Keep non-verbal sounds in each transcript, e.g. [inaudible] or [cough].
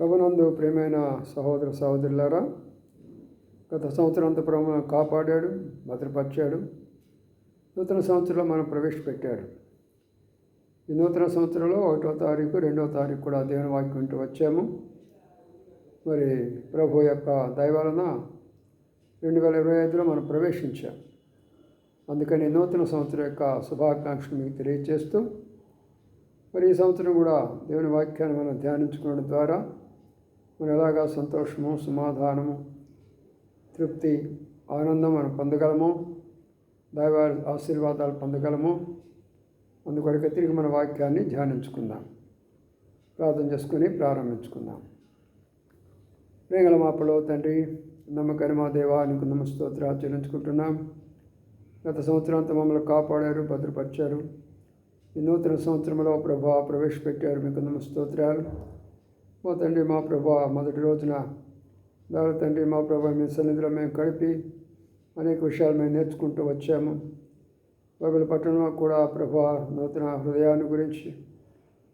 ప్రభునందు ప్రేమైన సహోదర సహోదరులారా గత సంవత్సరం అంత ప్రభు కాపాడాడు భద్రపరిచాడు. నూతన సంవత్సరంలో మనం ప్రవేశపెట్టాడు. ఈ నూతన సంవత్సరంలో ఒకటో తారీఖు రెండో తారీఖు కూడా దేవుని వాక్యం ఉంటూ వచ్చాము. మరి ప్రభు యొక్క దయవలన రెండు వేల ఇరవై ఐదులో మనం ప్రవేశించాం. అందుకని నూతన సంవత్సరం యొక్క శుభాకాంక్షలు మీకు తెలియజేస్తూ మరి ఈ సంవత్సరం కూడా దేవుని వాక్యాన్ని మనం ధ్యానించుకోవడం ద్వారా మనం ఎలాగా సంతోషము సమాధానము తృప్తి ఆనందం మనం పొందగలము? దైవ ఆశీర్వాదాలు పొందగలము? అందుకొరకు తిరిగి మన వాక్యాన్ని ధ్యానించుకుందాం. ప్రార్థన చేసుకుని ప్రారంభించుకుందాం. ప్రేగల మాపలో తండ్రి నమ్మకని మా దేవానికి నమస్తోత్ర చెల్లించుకుంటున్నాం. గత సంవత్సరం అంతా మమ్మల్ని కాపాడారు భద్రపరిచారు. ఈ నూతన సంవత్సరంలో ప్రభా ప్రవేశపెట్టారు. మీకు నమస్తోత్రాలు. మా తండ్రి మా ప్రభా మొదటి రోజున దాని తండ్రి మా ప్రభా మీ సన్నిధిలో మేము కలిపి అనేక విషయాలు మేము నేర్చుకుంటూ వచ్చాము. బైబిల్ పట్టణంలో కూడా ప్రభా నూతన హృదయాన్ని గురించి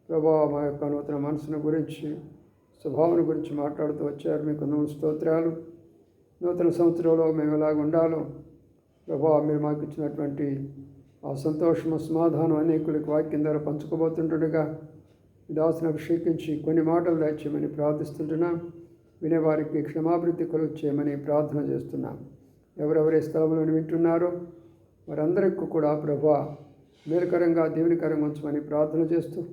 ప్రభా మా యొక్క నూతన మనసును గురించి స్వభావం గురించి మాట్లాడుతూ వచ్చారు. మీకు నూతన స్తోత్రాలు. నూతన సంవత్సరంలో మేము ఎలాగ ఉండాలో ప్రభా మీరు మాకు ఇచ్చినటువంటి ఆ సంతోషము సమాధానం అనేకులకు వాక్యం ద్వారా పంచుకోబోతుంటుండగా దాసును అభిషేకించి కొన్ని మాటలు దయచేయమని ప్రార్థిస్తుంటున్నాం. వినేవారికి క్షమాభివృద్ధి కలుగు చేయమని ప్రార్థన చేస్తున్నాం. ఎవరెవరే స్థలంలో వింటున్నారో వారందరికీ కూడా ప్రభు మేలుకరంగా దేవునికరంగా ఉంచమని ప్రార్థన చేస్తూ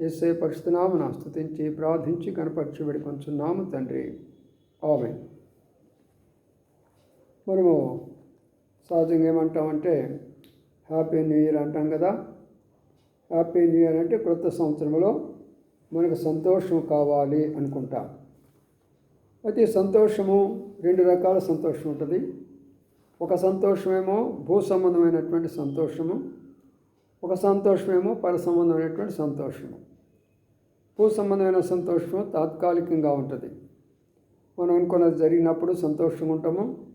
ఎస్ఐ పరిశుద్ధనామన స్థుతించి ప్రార్థించి కనపరిచి వేడుకొంచున్నాము తండ్రి. ఆమె మనము సహజంగా ఏమంటామంటే హ్యాపీ న్యూ ఇయర్ అంటాం కదా. హ్యాపీ న్యూ ఇయర్ అంటే క్రొత్త సంవత్సరంలో మనకు సంతోషం కావాలి అనుకుంటాం. అయితే సంతోషము రెండు రకాల సంతోషం ఉంటుంది. ఒక సంతోషమేమో భూ సంబంధమైనటువంటి సంతోషము ఒక సంతోషమేమో పర సంబంధమైనటువంటి సంతోషము. భూ సంబంధమైన సంతోషము తాత్కాలికంగా ఉంటుంది. మనం అనుకున్నది జరిగినప్పుడు సంతోషంగా ఉంటాము.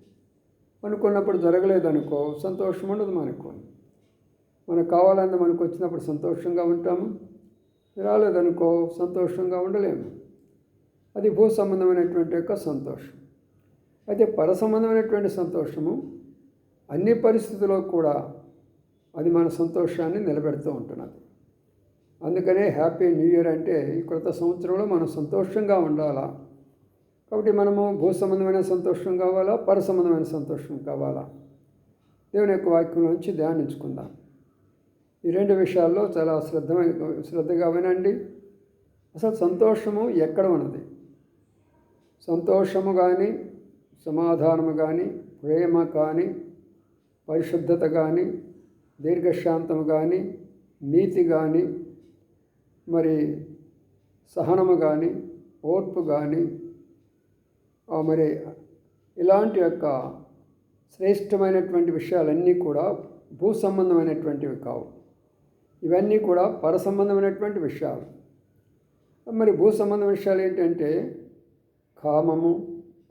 అనుకున్నప్పుడు జరగలేదనుకో సంతోషం ఉండదు మనకు. మనకు కావాలని మనకు వచ్చినప్పుడు సంతోషంగా ఉంటాము. రాలేదనుకో సంతోషంగా ఉండలేము. అది భూ సంబంధమైనటువంటి యొక్క సంతోషం. అయితే పర సంబంధమైనటువంటి సంతోషము అన్ని పరిస్థితుల్లో కూడా అది మన సంతోషాన్ని నిలబెడుతూ ఉంటున్నది. అందుకనే హ్యాపీ న్యూ ఇయర్ అంటే ఈ క్రొత్త సంవత్సరంలో మనం సంతోషంగా ఉండాలా? కాబట్టి మనము భూ సంబంధమైన సంతోషం కావాలా? పర సంబంధమైన సంతోషం కావాలా? దేవుని యొక్క వాక్యం నుంచి ధ్యానించుకుందాం. ఈ రెండు విషయాల్లో చాలా శ్రద్ధ శ్రద్ధగా వినండి. అసలు సంతోషము ఎక్కడ ఉన్నది? సంతోషము కానీ సమాధానము కానీ ప్రేమ కానీ పరిశుద్ధత కానీ దీర్ఘశాంతము కానీ నీతి కానీ మరి సహనము కానీ ఓర్పు కానీ మరి ఇలాంటి యొక్క శ్రేష్టమైనటువంటి విషయాలన్నీ కూడా భూ సంబంధమైనటువంటివి కావు. ఇవన్నీ కూడా పర సంబంధమైనటువంటి విషయాలు. మరి భూ సంబంధ విషయాలు ఏంటంటే కామము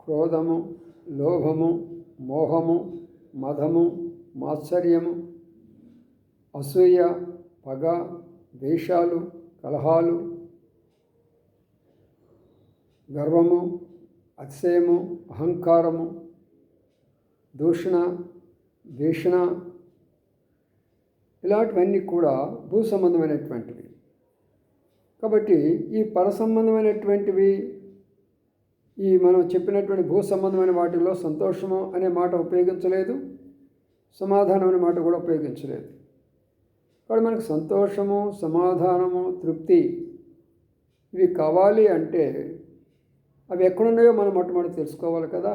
క్రోధము లోభము మోహము మదము మాత్సర్యము అసూయ పగ ద్వేషాలు కలహాలు గర్వము అతిశయము అహంకారము దూషణ ద్వేషణ ఇలాంటివన్నీ కూడా భూ సంబంధమైనటువంటివి. కాబట్టి ఈ పర సంబంధమైనటువంటివి ఈ మనం చెప్పినటువంటి భూ సంబంధమైన వాటిల్లో సంతోషము అనే మాట ఉపయోగించలేదు సమాధానం అనే మాట కూడా ఉపయోగించలేదు. కాబట్టి మనకు సంతోషము సమాధానము తృప్తి ఇవి కావాలి అంటే అవి ఎక్కడున్నాయో మనం మొట్టమొదటి తెలుసుకోవాలి కదా.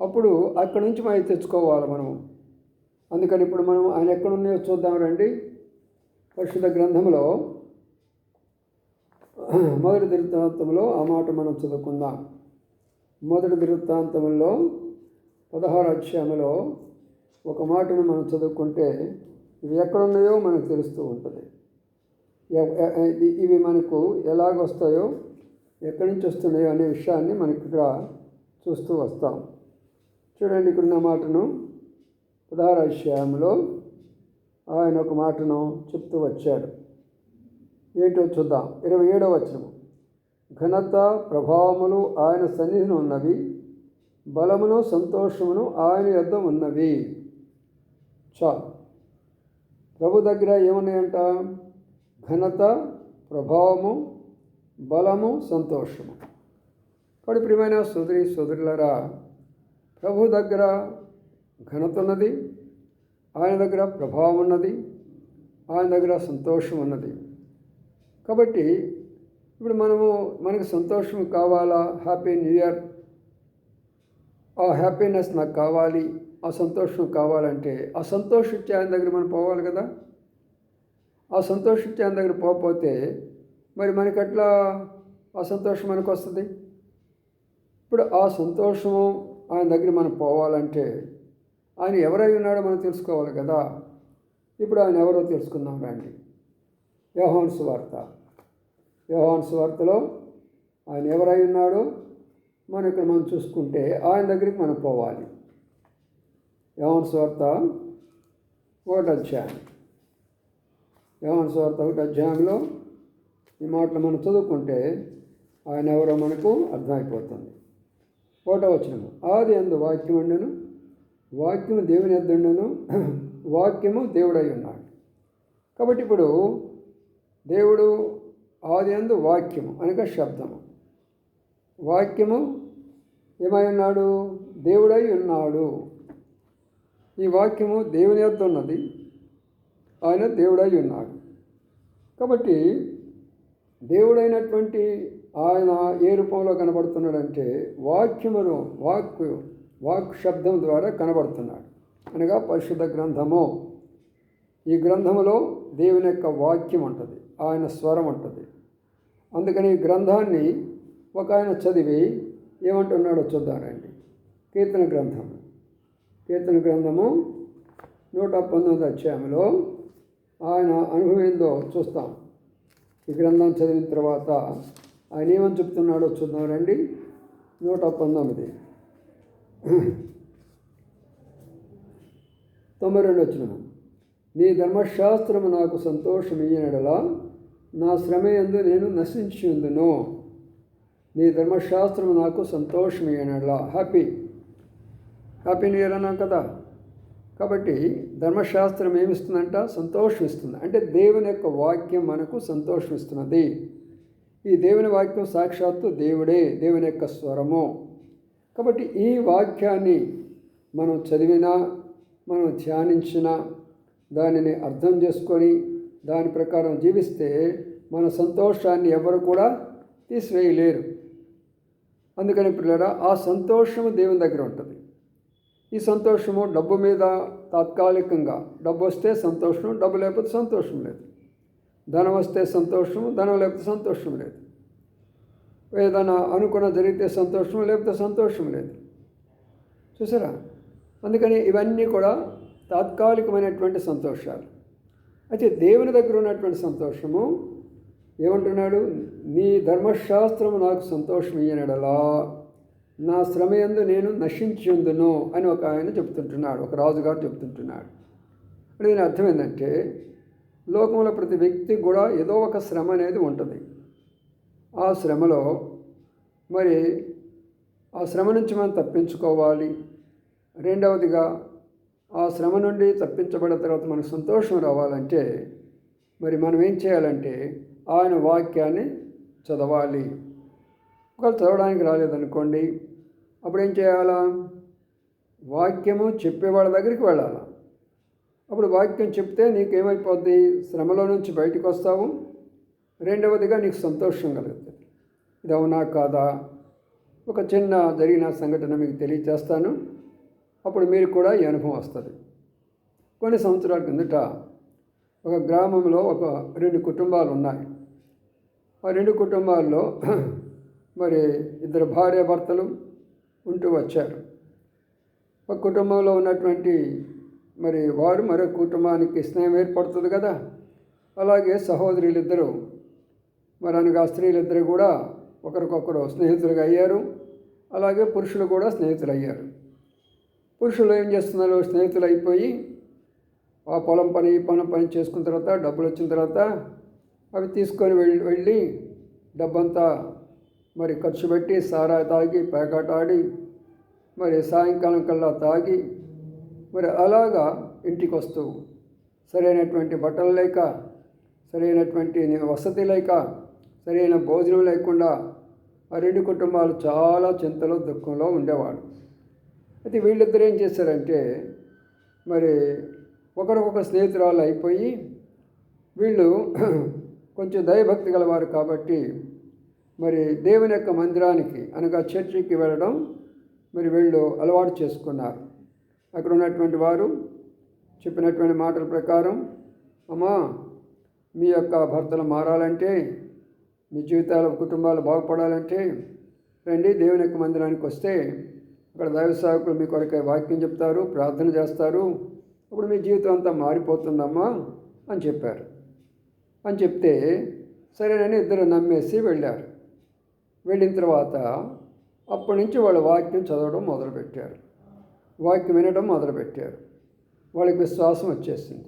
అప్పుడు అక్కడి నుంచి మనం తెచ్చుకోవాలి మనము అందుకని ఇప్పుడు మనం ఆయన ఎక్కడున్నాయో చూద్దాం రండి. పరిశుద్ధ గ్రంథంలో మొదటి దివృత్తాంతంలో ఆ మాట మనం చదువుకుందాం. మొదటి దివృత్తాంతంలో పదహారు అధ్యాయంలో ఒక మాటను మనం చదువుకుంటే ఇవి ఎక్కడున్నాయో మనకు తెలుస్తూ ఉంటుంది. ఇవి మనకు ఎలాగొస్తాయో ఎక్కడి నుంచి వస్తున్నాయో అనే విషయాన్ని మనకి ఇక్కడ చూస్తూ వస్తాం. చూడండి ఇక్కడున్న మాటను. పదహారు ఆయన ఒక మాటను చెప్తూ వచ్చాడు. ఏంటో చూద్దాం. ఇరవై ఏడవ వచనము. ఘనత ప్రభావములు ఆయన సన్నిధిని ఉన్నవి బలమును సంతోషమును ఆయన యొద్ద ఉన్నవి. చాలు ప్రభు దగ్గర ఏమున్నాయంట? ఘనత ప్రభావము బలము సంతోషము. కాబట్టి ప్రియమైన సోదరి సోదరులరా ప్రభు దగ్గర ఘనత ఉన్నది ఆయన దగ్గర ప్రభావం ఉన్నది ఆయన దగ్గర సంతోషం ఉన్నది కాబట్టి ఇప్పుడు మనము మనకి సంతోషం కావాలా? Happy new year. ఆ హ్యాపీనెస్ నాకు కావాలి. ఆ సంతోషం కావాలంటే ఆ సంతోషం ఇచ్చే ఆయన దగ్గర మనం పోవాలి కదా? ఆ సంతోషం ఆయన దగ్గర పోకపోతే మరి మనకి అట్లా ఆ సంతోషం మనకు వస్తుంది ఇప్పుడు ఆ సంతోషము ఆయన దగ్గర మనం పోవాలంటే ఆయన ఎవరై ఉన్నాడో మనం తెలుసుకోవాలి కదా. ఇప్పుడు ఆయన ఎవరో తెలుసుకుందాం రండి. యోహాన్ సువార్త. యోహాన్ సువార్తలో ఆయన ఎవరై ఉన్నాడో మనం ఇక్కడ మనం చూసుకుంటే ఆయన దగ్గరికి మనం పోవాలి. యోహాన్ సువార్త ఒకటి అధ్యాయం. యోహాన్ సువార్త ఒకటి అధ్యాయంలో ఈ మాటలు మనం చదువుకుంటే ఆయన ఎవరో మనకు అర్థమైపోతుంది. ఒకటో వచ్చినము ఆది అందు వాక్యం అండను వాక్యము దేవుని ఎద్దుండను వాక్యము దేవుడై ఉన్నాడు. కాబట్టి ఇప్పుడు దేవుడు ఆది అందు వాక్యము అనగా శబ్దము. వాక్యము ఏమై ఉన్నాడు? దేవుడై ఉన్నాడు. ఈ వాక్యము దేవుని యొద్ద ఉన్నది ఆయన దేవుడై ఉన్నాడు. కాబట్టి దేవుడైనటువంటి ఆయన ఏ రూపంలో కనబడుతున్నాడంటే వాక్యమును వాక్యం వాక్ శబ్దం ద్వారా కనబడుతున్నాడు. అనగా పరిశుద్ధ గ్రంథము. ఈ గ్రంథములో దేవుని యొక్క వాక్యం ఉంటుంది. ఆయన స్వరం ఉంటుంది. అందుకని ఈ గ్రంథాన్ని ఒక ఆయన చదివి ఏమంటున్నాడో చూద్దామండి. కీర్తన గ్రంథం. కీర్తన గ్రంథము నూట పంతొమ్మిది అధ్యాయంలో ఆయన అనుభవిందో చూస్తాం. ఈ గ్రంథం చదివిన తర్వాత ఆయన ఏమని చెప్తున్నాడో చూద్దాం రండి. నూట పంతొమ్మిది. తొంభై రెండు వచ్చిన నీ ధర్మశాస్త్రము నాకు సంతోషమియ్యనడలా నా శ్రమ ఎందు నేను నశించిందును నీ ధర్మశాస్త్రము నాకు సంతోషమియ్యనడలా. హ్యాపీ హ్యాపీ న్యూ ఇయర్ అన్నాం కదా. కాబట్టి ధర్మశాస్త్రం ఏమిస్తుందంట? సంతోషం ఇస్తుంది అంటే దేవుని యొక్క వాక్యం మనకు సంతోషం ఇస్తున్నది ఈ దేవుని వాక్యం సాక్షాత్తు దేవుడే దేవుని యొక్క స్వరము. కాబట్టి ఈ వాక్యాన్ని మనం చదివినా మనం ధ్యానించినా దానిని అర్థం చేసుకొని దాని ప్రకారం జీవిస్తే మన సంతోషాన్ని ఎవరు కూడా తీసివేయలేరు. అందుకని పిల్లరా ఆ సంతోషము దేవుని దగ్గర ఉంటుంది. ఈ సంతోషము డబ్బు మీద తాత్కాలికంగా డబ్బు వస్తే సంతోషం డబ్బు లేకపోతే సంతోషం లేదు. ధనం వస్తే సంతోషం ధనం లేకపోతే సంతోషం లేదు. ఏదైనా అనుకున్న జరిగితే సంతోషం లేకపోతే సంతోషం లేదు. చూసారా? అందుకని ఇవన్నీ కూడా తాత్కాలికమైనటువంటి సంతోషాలు. అయితే దేవుని దగ్గర ఉన్నటువంటి సంతోషము ఏమంటున్నాడు? నీ ధర్మశాస్త్రము నాకు సంతోషం ఇయ్యనడలా నా శ్రమయందు నేను నశించిందును అని ఒక ఆయన చెప్తుంటున్నాడు ఒక రాజుగారు చెప్తుంటున్నాడు. అంటే దీని అర్థం ఏంటంటే లోకంలో ప్రతి వ్యక్తికి కూడా ఏదో ఒక శ్రమ అనేది ఉంటుంది. ఆ శ్రమలో మరి ఆ శ్రమ నుంచి మనం తప్పించుకోవాలి. రెండవదిగా ఆ శ్రమ నుండి తప్పించబడిన తర్వాత మనకు సంతోషం రావాలంటే మరి మనం ఏం చేయాలంటే ఆయన వాక్యాన్ని చదవాలి. ఒకవేళ చదవడానికి రాలేదనుకోండి అప్పుడు ఏం చేయాలా? వాక్యము చెప్పేవాళ్ళ దగ్గరికి వెళ్ళాలా? అప్పుడు వాక్యం చెప్తే నీకు ఏమైపోద్ది శ్రమలో నుంచి బయటకు వస్తావు? రెండవదిగా నీకు సంతోషం కలుగుతుంది. ఇది అవునా కాదా? ఒక చిన్న జరిగిన సంఘటన మీకు తెలియచేస్తాను అప్పుడు మీరు కూడా ఈ అనుభవం వస్తుంది. కొన్ని సంవత్సరాల కిందట ఒక గ్రామంలో ఒక రెండు కుటుంబాలు ఉన్నాయి. ఆ రెండు కుటుంబాల్లో [clears throat] మరి ఇద్దరు భార్యాభర్తలు ఉంటూ వచ్చారు. ఒక కుటుంబంలో ఉన్నటువంటి మరి వారు మరొక కుటుంబానికి స్నేహం ఏర్పడుతుంది కదా? అలాగే సహోదరులిద్దరూ మరి అనగా స్త్రీలిద్దరు కూడా ఒకరికొకరు స్నేహితులుగా అయ్యారు. అలాగే పురుషులు కూడా స్నేహితులు అయ్యారు పురుషులు ఏం చేస్తున్నారు? స్నేహితులు అయిపోయి ఆ పొలం పని ఈ పని పని చేసుకున్న తర్వాత డబ్బులు వచ్చిన తర్వాత అవి తీసుకొని వెళ్ళి వెళ్ళి డబ్బంతా మరి ఖర్చు పెట్టి సారా తాగి పేకాట ఆడి మరి సాయంకాలం కల్లా తాగి మరి అలాగా ఇంటికి వస్తూ సరైనటువంటి బట్టలు లేక సరైనటువంటి వసతి లేక సరైన భోజనం లేకుండా ఆ రెండు కుటుంబాలు చాలా చింతలో దుఃఖంలో ఉండేవాడు అయితే వీళ్ళిద్దరు ఏం చేశారంటే మరి ఒకరికొక స్నేహితురాలు అయిపోయి వీళ్ళు కొంచెం దయభక్తి గలవారు కాబట్టి మరి దేవుని యొక్క మందిరానికి అనగా చర్చికి వెళ్ళడం మరి వీళ్ళు అలవాటు చేసుకున్నారు. అక్కడ ఉన్నటువంటి వారు చెప్పినటువంటి మాటల ప్రకారం అమ్మా మీ యొక్క భర్తలు మారాలంటే మీ జీవితాలు కుటుంబాలు బాగుపడాలంటే రండి దేవుని యొక్క మందిరానికి వస్తే అక్కడ దైవ సేవకులు మీ కొరకే వాక్యం చెప్తారు ప్రార్థన చేస్తారు. అప్పుడు మీ జీవితం అంతా మారిపోతుందమ్మా అని చెప్పారు. అని చెప్తే సరేనని ఇద్దరు నమ్మేసి వెళ్ళారు. వెళ్ళిన తర్వాత అప్పటి నుంచి వాళ్ళు వాక్యం చదవడం మొదలుపెట్టారు. వాక్యం వినడం మొదలుపెట్టారు. వాళ్ళకి విశ్వాసం వచ్చేసింది.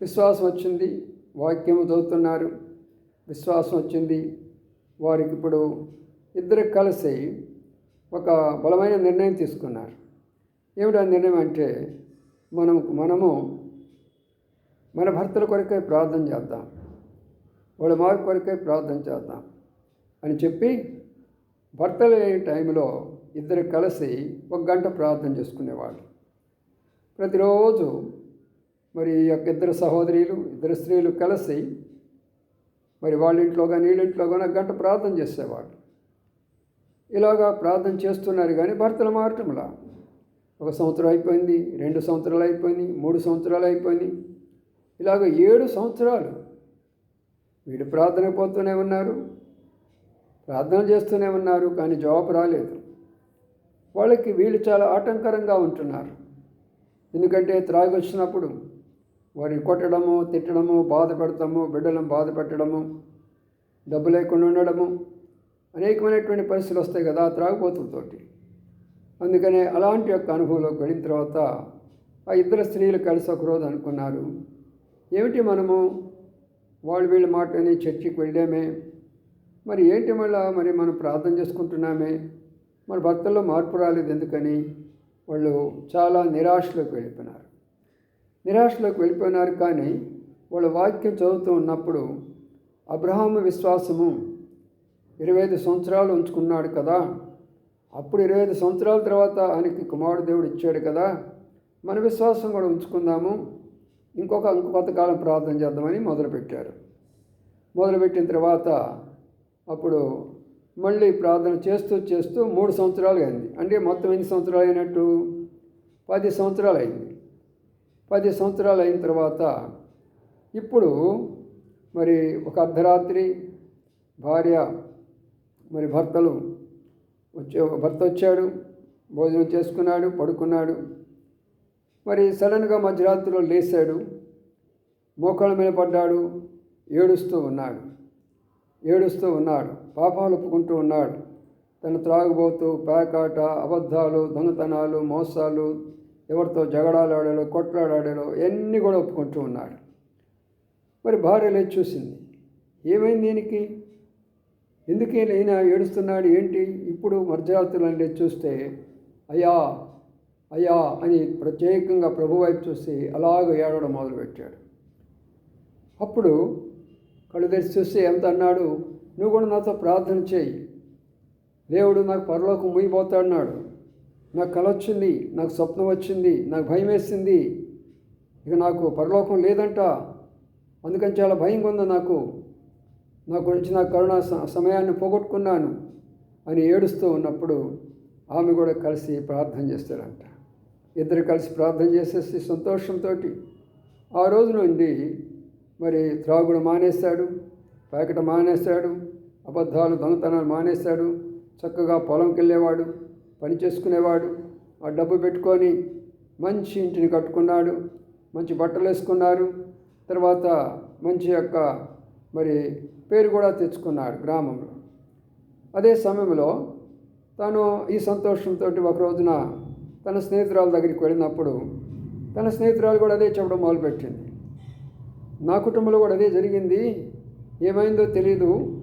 విశ్వాసం వచ్చింది. వాక్యం చదువుతున్నారు. విశ్వాసం వచ్చింది. వారికి ఇప్పుడు ఇద్దరు కలిసి ఒక బలమైన నిర్ణయం తీసుకున్నారు. ఏమిటా నిర్ణయం అంటే మనం మనము మన భర్తల కొరకే ప్రార్థన చేద్దాం. వాళ్ళ మార్పు కొరకే ప్రార్థన చేద్దాం అని చెప్పి భర్తలు లేని టైంలో ఇద్దరు కలిసి ఒక గంట ప్రార్థన చేసుకునేవాళ్ళు. ప్రతిరోజు మరి ఈ యొక్క ఇద్దరు సహోదరులు ఇద్దరు స్త్రీలు కలిసి మరి వాళ్ళ ఇంట్లో కానీ వీళ్ళ ఇంట్లో కానీ గంట ప్రార్థన చేసేవాళ్ళు. ఇలాగా ప్రార్థన చేస్తున్నారు కానీ భర్తలు మారటంలా ఒక సంవత్సరం అయిపోయింది రెండు సంవత్సరాలు అయిపోయింది మూడు సంవత్సరాలు అయిపోయింది. ఇలాగ ఏడు సంవత్సరాలు వీడు ప్రార్థన పోతూనే ఉన్నారు ప్రార్థన చేస్తూనే ఉన్నారు కానీ జవాబు రాలేదు. వాళ్ళకి వీళ్ళు చాలా ఆటంకరంగా ఉంటున్నారు. ఎందుకంటే త్రాగి వచ్చినప్పుడు వారిని కొట్టడము తిట్టడము బాధ పెడతాము బిడ్డలను బాధ పెట్టడము డబ్బు లేకుండా ఉండడము అనేకమైనటువంటి పరిస్థితులు వస్తాయి కదా ఆ త్రాగుబోతులతోటి. అందుకనే అలాంటి యొక్క అనుభవంలోకి వెళ్ళిన తర్వాత ఆ ఇద్దరు స్త్రీలు కలిసి ఒకరోజు అనుకున్నారు ఏమిటి మనము? వాళ్ళు వీళ్ళ మాటని చర్చికి వెళ్ళామే. మరి ఏంటి మళ్ళా? మరి మనం ప్రార్థన చేసుకుంటున్నామే. మన భర్తల్లో మార్పు రాలేదు ఎందుకని? వాళ్ళు చాలా నిరాశలోకి వెళ్ళిపోయినారు. నిరాశలోకి వెళ్ళిపోయినారు కానీ వాళ్ళ వాక్యం చదువుతూ ఉన్నప్పుడు అబ్రహాము విశ్వాసము ఇరవై ఐదు సంవత్సరాలు ఉంచుకున్నాడు కదా. అప్పుడు ఇరవై ఐదు సంవత్సరాల తర్వాత ఆయనకి కుమారుడు దేవుడు ఇచ్చాడు కదా. మన విశ్వాసం కూడా ఉంచుకుందాము. ఇంకొక ఇంకొక కాలం ప్రార్థన చేద్దామని మొదలుపెట్టారు. మొదలుపెట్టిన తర్వాత అప్పుడు మళ్ళీ ప్రార్థన చేస్తూ చేస్తూ మూడు సంవత్సరాలు అయింది. అంటే మొత్తం ఎన్ని సంవత్సరాలు అయినట్టు? పది సంవత్సరాలు అయింది. పది సంవత్సరాలు అయిన తర్వాత ఇప్పుడు మరి ఒక అర్ధరాత్రి భార్య మరి భర్తలు వచ్చే భర్త వచ్చాడు భోజనం చేసుకున్నాడు పడుకున్నాడు. మరి సడన్గా మధ్యరాత్రిలో లేచాడు మోకాళ్ళ మీద పడ్డాడు ఏడుస్తూ ఉన్నాడు. ఏడుస్తూ ఉన్నాడు పాపాలు ఒప్పుకుంటూ ఉన్నాడు. తను త్రాగుబోతూ పేకాట అబద్ధాలు దొంగతనాలు మోసాలు ఎవరితో జగడాలాడాలో కొట్లాడాడాలో ఎన్ని కూడా ఒప్పుకుంటూ ఉన్నాడు. మరి భార్య లేచి చూసింది. ఏమైంది దీనికి ఎందుకు ఈయన ఏడుస్తున్నాడు? ఏంటి? ఇప్పుడు మధ్యరాత్రులను లేచి చూస్తే అయ్యా అయ్యా అని ప్రత్యేకంగా ప్రభు వైపు చూసి అలాగ ఏడవడం మొదలుపెట్టాడు. అప్పుడు కళ్ళు తెరిచి చూస్తే ఎంత అన్నాడు? నువ్వు కూడా నాతో ప్రార్థన చేయి. దేవుడు నాకు పరలోకం ముగిపోతాడన్నాడు నాకు కల వచ్చింది నాకు స్వప్నం వచ్చింది నాకు భయం వేసింది. ఇక నాకు పరలోకం లేదంట. అందుకని చాలా భయంగా ఉంది నాకు. నా గురించి నా కరుణ స- సమయాన్ని పోగొట్టుకున్నాను అని ఏడుస్తూ ఉన్నప్పుడు ఆమె కూడా కలిసి ప్రార్థన చేస్తారంట ఇద్దరు కలిసి ప్రార్థన చేసేసి సంతోషంతో ఆ రోజు నుండి మరి త్రాగుడు మానేశాడు ప్యాకెట్ మానేశాడు అబద్ధాలు దొంగతనాలు మానేశాడు చక్కగా పొలంకి వెళ్ళేవాడు పని చేసుకునేవాడు. ఆ డబ్బు పెట్టుకొని మంచి ఇంటిని కట్టుకున్నాడు. మంచి బట్టలు వేసుకున్నారు. తర్వాత మంచి యొక్క మరి పేరు కూడా తెచ్చుకున్నాడు గ్రామంలో. అదే సమయంలో తను ఈ సంతోషంతో ఒక రోజున తన స్నేహితురాల దగ్గరికి వెళ్ళినప్పుడు తన స్నేహితురాలు కూడా అదే చెప్పడం మొదలుపెట్టింది. నా కుటుంబంలో కూడా అదే జరిగింది. ఏమైందో తెలీదు.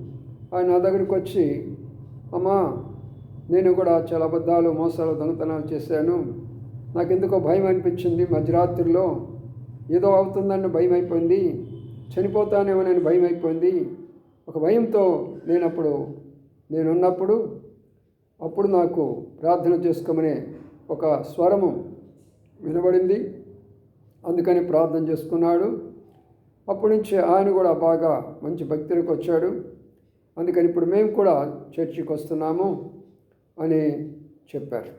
ఆయన నా దగ్గరికి వచ్చి అమ్మా నేను కూడా చాలా అబద్ధాలు మోసాలు దొంగతనాలు చేశాను. నాకు ఎందుకో భయం అనిపించింది. మధ్యరాత్రిలో ఏదో అవుతుందని భయం అయిపోయింది. చనిపోతానేమోనని భయం అయిపోయింది. ఒక భయంతో నేను అప్పుడు నేనున్నప్పుడు అప్పుడు నాకు ప్రార్థన చేసుకోమనే ఒక స్వరము వినబడింది. అందుకని ప్రార్థన చేసుకున్నాడు. అప్పటి నుంచి ఆయన కూడా బాగా మంచి భక్తులకు వచ్చాడు. అందుకని ఇప్పుడు మేము కూడా చర్చికి వస్తున్నాము అని చెప్పారు.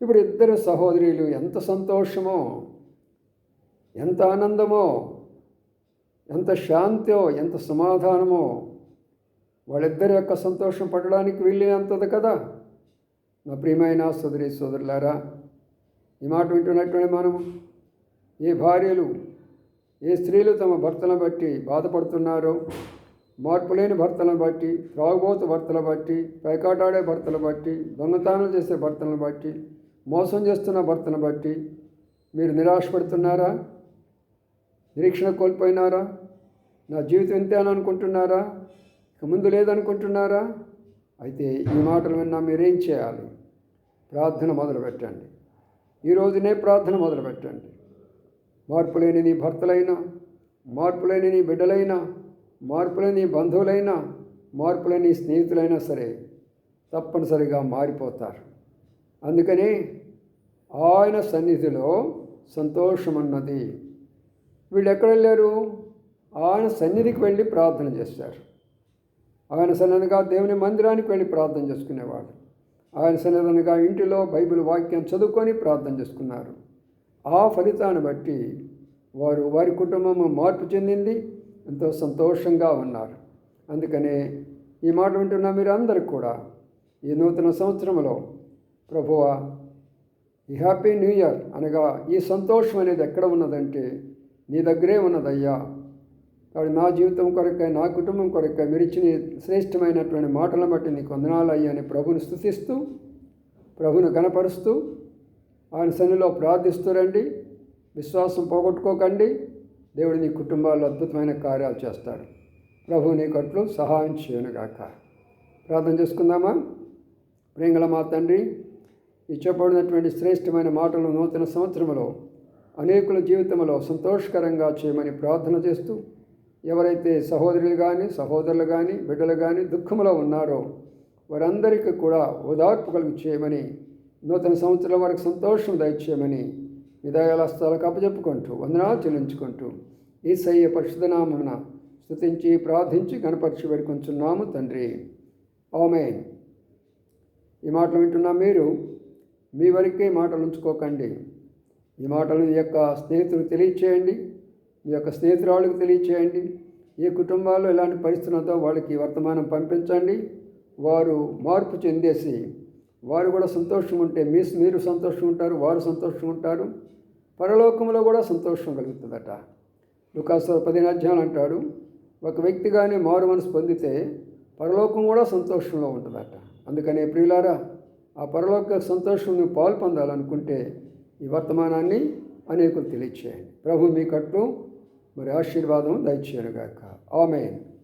ఇప్పుడు ఇద్దరు సహోదరులు ఎంత సంతోషమో ఎంత ఆనందమో ఎంత శాంతో ఎంత సమాధానమో వాళ్ళిద్దరి యొక్క సంతోషం పడడానికి వీళ్ళేంతది కదా. నా ప్రియమైన సోదరి సోదరులారా ఈ మాట వింటున్నటువంటి మనము ఏ భార్యలు ఏ స్త్రీలు తమ భర్తలను బట్టి బాధపడుతున్నారో మార్పు లేని భర్తలను బట్టి త్రాగుబోతు భర్తలు బట్టి పైకాటాడే భర్తలు బట్టి దొంగతనాలు చేసే భర్తలను బట్టి మోసం చేస్తున్న భర్తను బట్టి మీరు నిరాశపడుతున్నారా? నిరీక్షణ కోల్పోయినారా? నా జీవితం ఇంతే అని అనుకుంటున్నారా? ఇక ముందు లేదనుకుంటున్నారా? అయితే ఈ మాటలు విన్నా మీరేం చేయాలి? ప్రార్థన మొదలు పెట్టండి ఈ రోజునే ప్రార్థన మొదలు పెట్టండి మార్పు లేని నీ భర్తలైనా మార్పు లేని నీ బిడ్డలైనా మార్పులని బంధువులైనా మార్పులని స్నేహితులైనా సరే తప్పనిసరిగా మారిపోతారు. అందుకని ఆయన సన్నిధిలో సంతోషమన్నది. వీళ్ళు ఎక్కడ వెళ్ళారు? ఆయన సన్నిధికి వెళ్ళి ప్రార్థన చేశారు. ఆయన సన్నిధిగా దేవుని మందిరానికి వెళ్ళి ప్రార్థన చేసుకునేవాడు. ఆయన సన్నిధనగా ఇంటిలో బైబిల్ వాక్యం చదువుకొని ప్రార్థన చేసుకున్నారు. ఆ ఫలితాన్ని బట్టి వారు వారి కుటుంబం మార్పు చెందింది. ఎంతో సంతోషంగా ఉన్నారు. అందుకనే ఈ మాట వింటున్న మీరు కూడా ఈ నూతన సంవత్సరంలో ప్రభువ ఈ హ్యాపీ న్యూ ఇయర్ అనగా ఈ సంతోషం అనేది ఎక్కడ ఉన్నదంటే నీ దగ్గరే ఉన్నదయ్యా. కాబట్టి నా జీవితం కొరకై నా కుటుంబం కొరకై మీరు ఇచ్చిన శ్రేష్టమైనటువంటి మాటలను బట్టి నీకు వందనాలు అయ్యా అని ప్రభుని స్థుతిస్తూ ప్రభును కనపరుస్తూ ఆయన సన్నిలో ప్రార్థిస్తూ రండి. విశ్వాసం పోగొట్టుకోకండి. దేవుడు నీ కుటుంబాల్లో అద్భుతమైన కార్యాలు చేస్తాడు. ప్రభు నీ కట్లు సహాయం చేయనుగాక ప్రార్థన చేసుకుందామా? ప్రేంగల మా తండ్రి ఈ చెప్పబడినటువంటి శ్రేష్టమైన మాటలు నూతన సంవత్సరంలో అనేకుల జీవితంలో సంతోషకరంగా చేయమని ప్రార్థన చేస్తూ ఎవరైతే సహోదరులు కానీ సహోదరులు కానీ బిడ్డలు కానీ దుఃఖంలో ఉన్నారో వారందరికీ కూడా ఓదార్పు కలుగు చేయమని నూతన సంవత్సరం వరకు సంతోషం దయచేయమని విదాయాలస్తాలకు అప్పచెప్పుకుంటూ వందనాలు చెల్లించుకుంటూ ఈ సయ్య పరిశుధనామమున స్థుతించి ప్రార్థించి కనపరిచి వేడుకొంచున్నాము తండ్రి. ఓమే ఈ మాటలు వింటున్న మీరు మీ వరకే మాటలు ఉంచుకోకండి. ఈ మాటలు మీ యొక్క స్నేహితులు తెలియచేయండి మీ యొక్క స్నేహితురాళ్ళకు తెలియచేయండి ఏ కుటుంబాల్లో ఎలాంటి పరిస్థితులతో వాళ్ళకి వర్తమానం పంపించండి వారు మార్పు చెందేసి వారు కూడా సంతోషం ఉంటే మీ మీరు సంతోషం ఉంటారు వారు సంతోషం ఉంటారు పరలోకంలో కూడా సంతోషం కలుగుతుందట. లుకాసు పదినాధ్యాలు అంటాడు ఒక వ్యక్తి కానీ మారు మనసు పొందితే పరలోకం కూడా సంతోషంలో ఉంటుందట. అందుకనే ప్రియులారా ఆ పరలోక సంతోషం నువ్వు పాలు పొందాలనుకుంటే ఈ వర్తమానాన్ని అనేకులు తెలియచేయండి. ప్రభు మీ కట్లు మరి ఆశీర్వాదం దయచేయనుగాక. ఆమెన్.